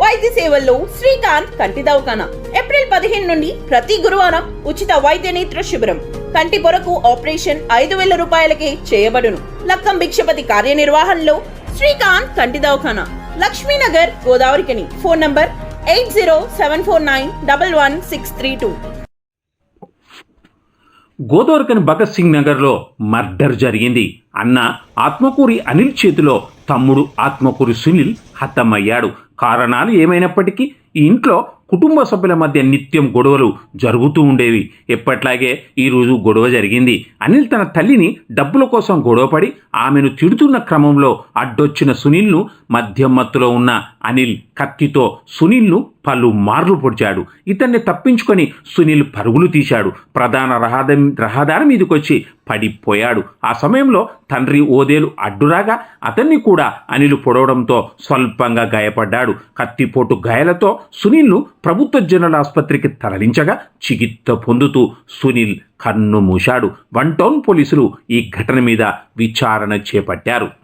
వైద్య సేవల్లో శ్రీకాంత్ కంటి దవకాన ఏప్రిల్ పదిహేను నుండి ప్రతి గురువారం ఉచిత వైద్య నేత్ర శిబిరం. కంటి పొరకు ఆపరేషన్ ఐదు వేల రూపాయలకే చేయబడును. లక్కం భిక్షపతి కార్యనిర్వహణలో శ్రీకాంత్ కంటి దవాఖాన Laxminagar Godavarikhani. Phone number eight zero seven four nine double one six three two. Godavarikhani Bhagat Singh నగర్లో మర్డర్ జరిగింది. అన్న ఆత్మకూరి అనిల్ చేతిలో తమ్ముడు ఆత్మకూరి సునీల్ హతమయ్యాడు. కారణాలు ఏమైనప్పటికీ ఈ ఇంట్లో కుటుంబ సభ్యుల మధ్య నిత్యం గొడవలు జరుగుతూ ఉండేవి. ఎప్పట్లాగే ఈరోజు గొడవ జరిగింది. అనిల్ తన తల్లిని డబ్బుల కోసం గొడవపడి ఆమెను తిడుతున్న క్రమంలో అడ్డొచ్చిన సునీల్ను మధ్యమత్తులో ఉన్న అనిల్ కత్తితో సునీల్ను పలు మార్లు పొడిచాడు. ఇతన్ని తప్పించుకొని సునీల్ పరుగులు తీశాడు. ప్రధాన రహద రహదారి మీదకొచ్చి పడిపోయాడు. ఆ సమయంలో తండ్రి ఓదేలు అడ్డురాగా అతన్ని కూడా అనిలు పొడవడంతో స్వల్పంగా గాయపడ్డాడు. కత్తిపోటు గాయాలతో సునీల్ను ప్రభుత్వ జనరల్ ఆసుపత్రికి తరలించగా చికిత్స పొందుతూ సునీల్ కన్ను మూశాడు. వన్ టౌన్ పోలీసులు ఈ ఘటన మీద విచారణ చేపట్టారు.